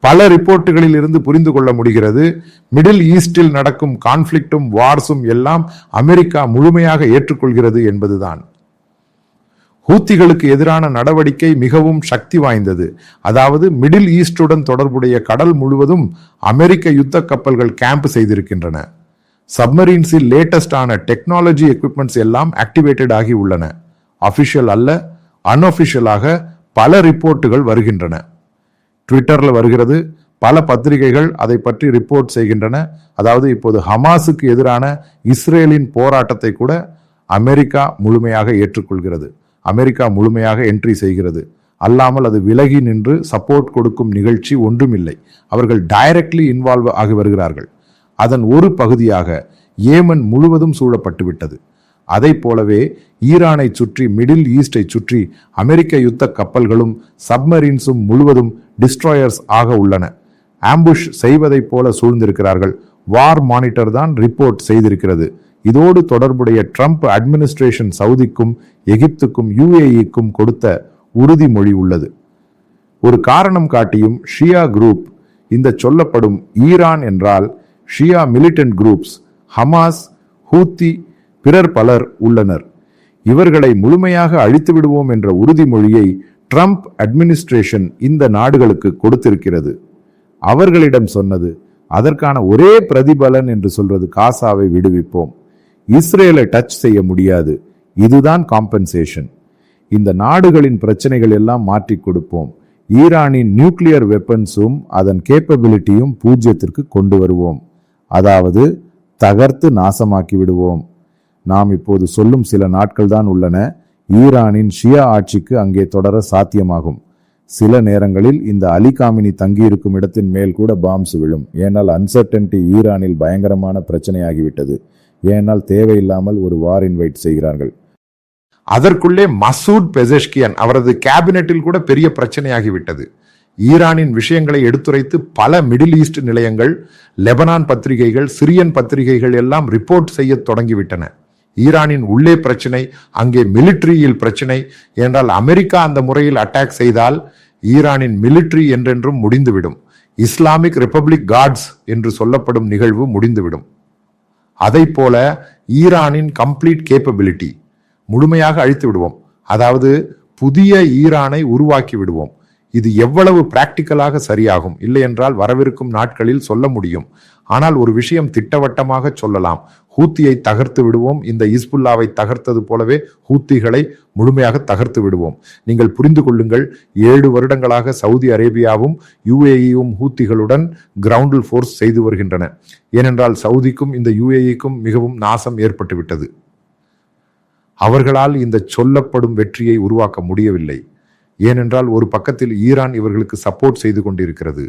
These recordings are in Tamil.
பல ரிப்போர்ட்டுகளில் இருந்து புரிந்து கொள்ள முடிகிறது. மிடில் ஈஸ்டில் நடக்கும் கான்ஃபிளிக்டும் வார்ஸும் எல்லாம் அமெரிக்கா முழுமையாக ஏற்றுக்கொள்கிறது என்பதுதான். ஹூத்திகளுக்கு எதிரான நடவடிக்கை மிகவும் சக்தி வாய்ந்தது. அதாவது மிடில் ஈஸ்டுடன் தொடர்புடைய கடல் முழுவதும் அமெரிக்க யுத்த கப்பல்கள் கேம்ப் செய்திருக்கின்றன. சப்மரீன்ஸில் லேட்டஸ்டான டெக்னாலஜி எக்யூப்மெண்ட்ஸ் எல்லாம் ஆக்டிவேட்டட் ஆகி உள்ளன. அஃபிஷியல் அல்ல அன்அஃபிஷியலாக பல ரிப்போர்ட்டுகள் வருகின்றன. ட்விட்டரில் வருகிறது. பல பத்திரிகைகள் அதை பற்றி ரிப்போர்ட் செய்கின்றன. அதாவது இப்போது ஹமாஸுக்கு எதிரான இஸ்ரேலின் போராட்டத்தை கூட அமெரிக்கா முழுமையாக ஏற்றுக்கொள்கிறது. அமெரிக்கா முழுமையாக என்ட்ரி செய்கிறது. அல்லாமல் அது விலகி நின்று சப்போர்ட் கொடுக்கும் நிகழ்ச்சி ஒன்றுமில்லை. அவர்கள் டைரக்ட்லி இன்வால்வ் ஆகி வருகிறார்கள். அதன் ஒரு பகுதியாக ஏமன் முழுவதும் சூழப்பட்டு விட்டது அதை போலவே ஈரானை சுற்றி மிடில் ஈஸ்டை சுற்றி அமெரிக்க யுத்த கப்பல்களும் சப்மரீன்ஸும் முழுவதும் டிஸ்ட்ராயர்ஸ் ஆக உள்ளன. ஆம்புஷ் செய்வதைப் போல சூழ்ந்திருக்கிறார்கள். வார் மானிட்டர் தான் ரிப்போர்ட் செய்திருக்கிறது. இதோடு தொடர்புடைய ட்ரம்ப் அட்மினிஸ்ட்ரேஷன் சவுதிக்கும் எகிப்துக்கும் யுஏஇக்கும் கொடுத்த உறுதிமொழி உள்ளது. ஒரு காரணம் காட்டியும் ஷியா குரூப் இந்த சொல்லப்படும் ஈரான் என்றால் Shia militant groups Hamas Houthi பிறர் பலர் உள்ளனர். இவர்களை முழுமையாக அழித்து விடுவோம் என்ற உறுதிமொழியை ட்ரம்ப் அட்மினிஸ்ட்ரேஷன் இந்த நாடுகளுக்கு கொடுத்திருக்கிறது. அவர்களிடம் சொன்னது அதற்கான ஒரே பிரதிபலன் என்று சொல்வது காசாவை விடுவிப்போம். இஸ்ரேலை டச் செய்ய முடியாது. இதுதான் காம்பன்சேஷன் இந்த நாடுகளின் பிரச்சனைகள் எல்லாம் மாற்றி கொடுப்போம். ஈரானின் நியூக்ளியர் வெப்பன்ஸும் அதன் கேப்பபிலிட்டியும் பூஜ்யத்திற்கு கொண்டு வருவோம். அதாவது தகர்த்து நாசமாக்கி விடுவோம். நாம் இப்போது சொல்லும் சில நாட்கள் தான் உள்ளன. ஈரானின் ஷியா ஆட்சிக்கு அங்கே தொடர சாத்தியமாகும். சில நேரங்களில் இந்த அலி காமினி தங்கியிருக்கும் இடத்தின் மேல் கூட பாம்ஸ் விழும். ஏனால் அன்சர்டன்டி ஈரானில் பயங்கரமான பிரச்சனையாகிவிட்டது. ஏனால் தேவையில்லாமல் ஒரு வார் இன்வைட் செய்கிறார்கள். அதற்குள்ளே மசூத் பெசஷ்கியன் அவரது கேபினெட்டில் கூட பெரிய பிரச்சனையாகிவிட்டது. ஈரானின் விஷயங்களை எடுத்துரைத்து பல மிடில் ஈஸ்ட் நிலையங்கள் லெபனான் பத்திரிகைகள் சிரியன் பத்திரிகைகள் எல்லாம் ரிப்போர்ட் செய்ய தொடங்கிவிட்டன. ஈரானின் உள்ளே பிரச்சனை அங்கே மிலிட்ரியில் பிரச்சனை என்றால் அமெரிக்கா அந்த முறையில் அட்டாக் செய்தால் ஈரானின் மிலிட்ரி என்றென்றும் முடிந்துவிடும். இஸ்லாமிக் ரிப்பப்ளிக் கார்ட்ஸ் என்று சொல்லப்படும் நிகழ்வு முடிந்துவிடும். அதை போல ஈரானின் கம்ப்ளீட் கேப்பபிலிட்டி முழுமையாக அழித்து விடுவோம். அதாவது புதிய ஈரானை உருவாக்கி விடுவோம். இது எவ்வளவு பிராக்டிக்கலாக சரியாகும்? இல்லை என்றால் வரவிருக்கும் நாட்களில் சொல்ல முடியும். ஆனால் ஒரு விஷயம் திட்டவட்டமாக சொல்லலாம். ஹூத்தியை தகர்த்து விடுவோம். இந்த இஸ்புல்லாவை தகர்த்தது போலவே ஹூத்திகளை முழுமையாக தகர்த்து விடுவோம். நீங்கள் புரிந்து கொள்ளுங்கள். ஏழு வருடங்களாக சவுதி அரேபியாவும் யுஏஇயும் ஹூத்திகளுடன் கிரவுண்டில் ஃபோர்ஸ் செய்து வருகின்றன. ஏனென்றால் சவுதிக்கும் இந்த யுஏஇக்கும் மிகவும் நாசம் ஏற்பட்டுவிட்டது. அவர்களால் இந்த சொல்லப்படும் வெற்றியை உருவாக்க முடியவில்லை. ஏனென்றால் ஒரு பக்கத்தில் ஈரான் இவர்களுக்கு சப்போர்ட் செய்து கொண்டிருக்கிறது.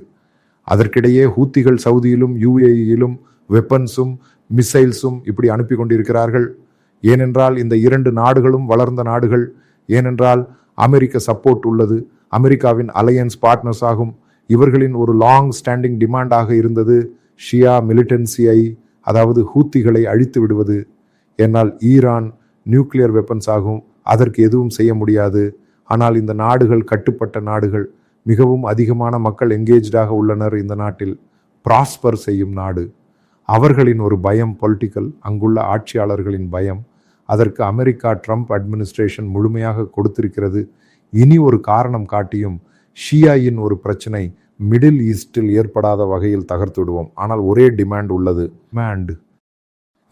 அதற்கிடையே ஹூத்திகள் சவுதியிலும் யுஏஇயிலும் வெப்பன்ஸும் மிசைல்ஸும் இப்படி அனுப்பி கொண்டிருக்கிறார்கள். ஏனென்றால் இந்த இரண்டு நாடுகளும் வளர்ந்த நாடுகள். ஏனென்றால் அமெரிக்க சப்போர்ட் உள்ளது. அமெரிக்காவின் அலையன்ஸ் பார்ட்னர்ஸ் ஆகும். இவர்களின் ஒரு லாங் ஸ்டாண்டிங் டிமாண்டாக இருந்தது ஷியா மிலிட்டன்சியை அதாவது ஹூத்திகளை அழித்து விடுவது. என்னால் ஈரான் நியூக்ளியர் வெப்பன்ஸ் ஆகும். அதற்கு எதுவும் செய்ய முடியாது. ஆனால் இந்த நாடுகள் கட்டுப்பட்ட நாடுகள். மிகவும் அதிகமான மக்கள் எங்கேஜாக உள்ளனர் இந்த நாட்டில். ப்ராஸ்பர் செய்யும் நாடு. அவர்களின் ஒரு பயம் பொலிட்டிக்கல் அங்குள்ள ஆட்சியாளர்களின் பயம். அதற்கு அமெரிக்கா ட்ரம்ப் அட்மினிஸ்ட்ரேஷன் முழுமையாக கொடுத்திருக்கிறது. இனி ஒரு காரணம் காட்டியும் ஷியாயின் ஒரு பிரச்சனை மிடில் ஈஸ்டில் ஏற்படாத வகையில் தகர்த்து விடுவோம் ஆனால் ஒரே டிமாண்ட் உள்ளது. டிமாண்ட்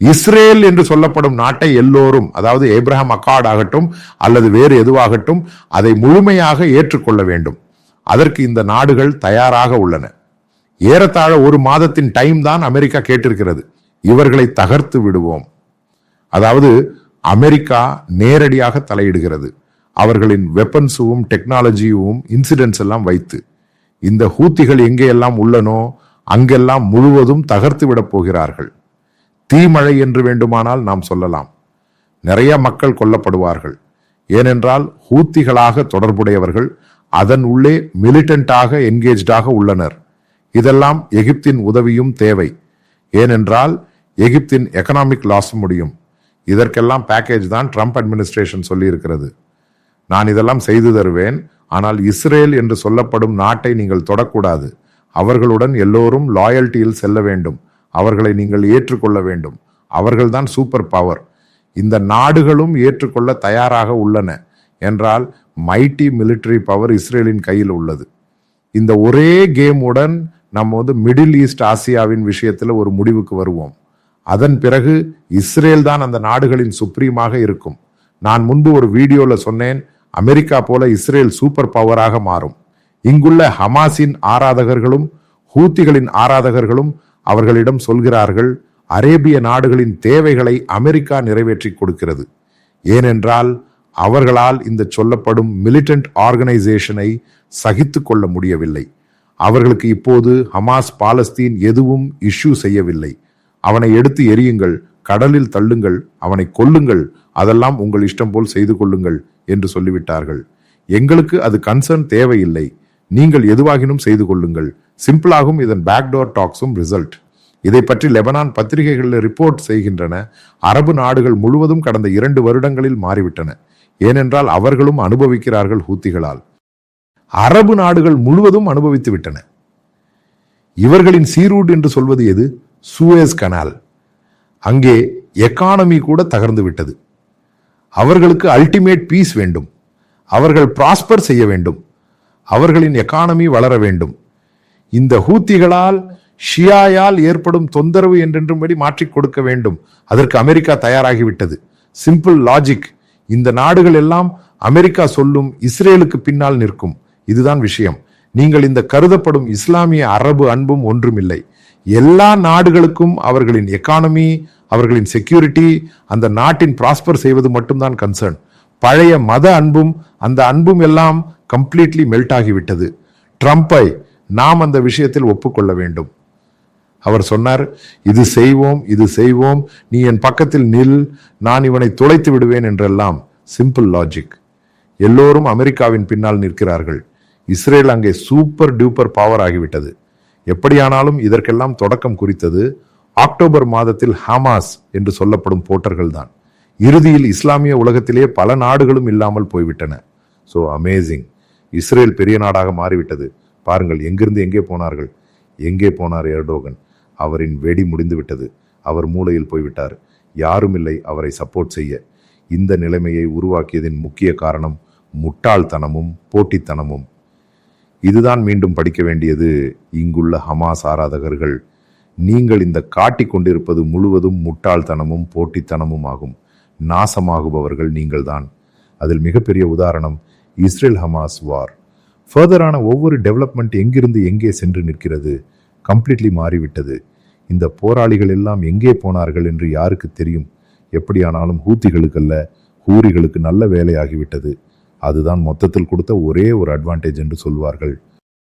இஸ்ரேல் என்று சொல்லப்படும் நாட்டை எல்லோரும் அதாவது ஏப்ரஹாம் அக்காட் ஆகட்டும் அல்லது வேறு எதுவாகட்டும் அதை முழுமையாக ஏற்றுக்கொள்ள வேண்டும். அதற்கு இந்த நாடுகள் தயாராக உள்ளன. ஏறத்தாழ ஒரு மாதத்தின் டைம் தான் அமெரிக்கா கேட்டிருக்கிறது. இவர்களை தகர்த்து விடுவோம். அதாவது அமெரிக்கா நேரடியாக தலையிடுகிறது. அவர்களின் வெப்பன்ஸும் டெக்னாலஜியும் இன்சிடென்ட்ஸ் எல்லாம் வைத்து. இந்த ஹூத்திகள் எங்கேயெல்லாம் உள்ளனோ அங்கெல்லாம் முழுவதும் தகர்த்து விடப் போகிறார்கள். தீமழை என்று வேண்டுமானால் நாம் சொல்லலாம். நிறைய மக்கள் கொல்லப்படுவார்கள். ஏனென்றால் ஹூத்திகளாக தொடர்புடையவர்கள் அதன் உள்ளே மிலிட்டண்டாக என்கேஜ்டாக உள்ளனர். இதெல்லாம் எகிப்தின் உதவியும் தேவை. ஏனென்றால் எகிப்தின் எக்கனாமிக் லாஸ் முடியும். இதற்கெல்லாம் பேக்கேஜ் தான் ட்ரம்ப் அட்மினிஸ்ட்ரேஷன் சொல்லியிருக்கிறது. நான் இதெல்லாம் செய்து தருவேன் ஆனால் இஸ்ரேல் என்று சொல்லப்படும் நாட்டை நீங்கள் தொடக்கூடாது. அவர்களுடன் எல்லோரும் லாயல்ட்டியில் செல்ல வேண்டும். அவர்களை நீங்கள் ஏற்றுக்கொள்ள வேண்டும். அவர்கள்தான் சூப்பர் பவர் இந்த நாடுகளும் ஏற்றுக்கொள்ள தயாராக உள்ளன. என்றால் மைட்டி மிலிட்ரி பவர் இஸ்ரேலின் கையில் உள்ளது. இந்த ஒரே கேமுடன் நம்ம வந்து மிடில் ஈஸ்ட் ஆசியாவின் விஷயத்தில் ஒரு முடிவுக்கு வருவோம். அதன் பிறகு இஸ்ரேல் தான் அந்த நாடுகளின் சுப்ரீமாக இருக்கும். நான் முன்பு ஒரு வீடியோவில் சொன்னேன் அமெரிக்கா போல இஸ்ரேல் சூப்பர் பவராக மாறும். இங்குள்ள ஹமாஸின் ஆராதகர்களும் ஹூத்திகளின் ஆராதகர்களும் அவர்களிடம் சொல்கிறார்கள் அரேபிய நாடுகளின் தேவைகளை அமெரிக்கா நிறைவேற்றி கொடுக்கிறது. ஏனென்றால் அவர்களால் இந்த சொல்லப்படும் மிலிட்டன்ட் ஆர்கனைசேஷனை சகித்து கொள்ள முடியவில்லை. அவர்களுக்கு இப்போது ஹமாஸ் பாலஸ்தீன் எதுவும் இஷ்யூ செய்யவில்லை. அவனை எடுத்து எரியுங்கள் கடலில் தள்ளுங்கள் அவனை கொல்லுங்கள் அதெல்லாம் உங்கள் இஷ்டம் போல் செய்து கொள்ளுங்கள் என்று சொல்லிவிட்டார்கள். எங்களுக்கு அது கன்சர்ன் தேவையில்லை. நீங்கள் எதுவாகினும் செய்து கொள்ளுங்கள். சிம்பிளாகும் இதன் பேக்டோர் டாக்ஸும் ரிசல்ட் இதை பற்றி லெபனான் பத்திரிகைகளில் ரிப்போர்ட் செய்கின்றன. அரபு நாடுகள் முழுவதும் கடந்த இரண்டு வருடங்களில் மாறிவிட்டன. ஏனென்றால் அவர்களும் அனுபவிக்கிறார்கள் ஹூத்திகளால். அரபு நாடுகள் முழுவதும் அனுபவித்து விட்டன. இவர்களின் சீரூட் என்று சொல்வது எது? Suez canal. அங்கே எக்கானமி கூட தகர்ந்து விட்டது. அவர்களுக்கு அல்டிமேட் பீஸ் வேண்டும். அவர்கள் ப்ராஸ்பர் செய்ய வேண்டும். அவர்களின் எக்கானமி வளர வேண்டும். இந்த ஹூத்திகளால் ஷியாயால் ஏற்படும் தொந்தரவு என்றென்றும்படி மாற்றிக் கொடுக்க வேண்டும். அதற்கு அமெரிக்கா தயாராகிவிட்டது. Simple logic. இந்த நாடுகள் எல்லாம் அமெரிக்கா சொல்லும் இஸ்ரேலுக்கு பின்னால் நிற்கும். இதுதான் விஷயம். நீங்கள் இந்த கருதப்படும் இஸ்லாமிய அரபு அன்பும் ஒன்றுமில்லை. எல்லா நாடுகளுக்கும் அவர்களின் எக்கானமி அவர்களின் செக்யூரிட்டி அந்த நாட்டின் ப்ராஸ்பர் செய்வது மட்டும்தான் கன்சர்ன் பழைய மத அன்பும் அந்த அன்பும் எல்லாம் கம்ப்ளீட்லி மெல்ட் ஆகிவிட்டது. ட்ரம்பை நாம் அந்த விஷயத்தில் ஒப்புக்கொள்ள வேண்டும். அவர் சொன்னார் இது செய்வோம் இது செய்வோம். நீ என் பக்கத்தில் நில். நான் இவனை துளைத்து விடுவேன் என்றெல்லாம் சிம்பிள் லாஜிக் எல்லோரும் அமெரிக்காவின் பின்னால் நிற்கிறார்கள். இஸ்ரேல் அங்கே சூப்பர் டியூப்பர் பவர் ஆகிவிட்டது. எப்படியானாலும் இதற்கெல்லாம் தொடக்கம் குறித்தது அக்டோபர் மாதத்தில் ஹமாஸ் என்று சொல்லப்படும் போட்டர்கள் தான். இறுதியில் இஸ்லாமிய உலகத்திலே பல நாடுகளும் இல்லாமல் போய்விட்டன. ஸோ அமேசிங் இஸ்ரேல் பெரிய நாடாக மாறிவிட்டது. பாருங்கள் எங்கிருந்து எங்கே போனார்கள்? எங்கே போனார் எர்டோகன்? அவரின் வெடி முடிந்துவிட்டது. அவர் மூலையில் போய்விட்டார். யாரும் இல்லை அவரை சப்போர்ட் செய்ய. இந்த நிலைமையை உருவாக்கியதின் முக்கிய காரணம் முட்டாள்தனமும் போட்டித்தனமும். இதுதான் மீண்டும் படிக்க வேண்டியது. இங்குள்ள ஹமாஸ் ஆராதகர்கள் நீங்கள் இந்த காட்டிக் கொண்டிருப்பது முழுவதும் முட்டாள்தனமும் போட்டித்தனமும் ஆகும். நாசமாகுபவர்கள் நீங்கள்தான். அதில் மிகப்பெரிய உதாரணம் இஸ்ரேல் ஹமாஸ் வார் ஃபர்தரான ஒவ்வொரு டெவலப்மெண்ட் எங்கிருந்து எங்கே சென்று நிற்கிறது? கம்ப்ளீட்லி மாறிவிட்டது. இந்த போராளிகள் எல்லாம் எங்கே போனார்கள் என்று யாருக்கு தெரியும்? எப்படியானாலும் ஹூத்திகளுக்கல்ல ஹூரிகளுக்கு நல்ல வேலையாகிவிட்டது. அதுதான் மொத்தத்தில் கொடுத்த ஒரே ஒரு அட்வான்டேஜ் என்று சொல்வார்கள்.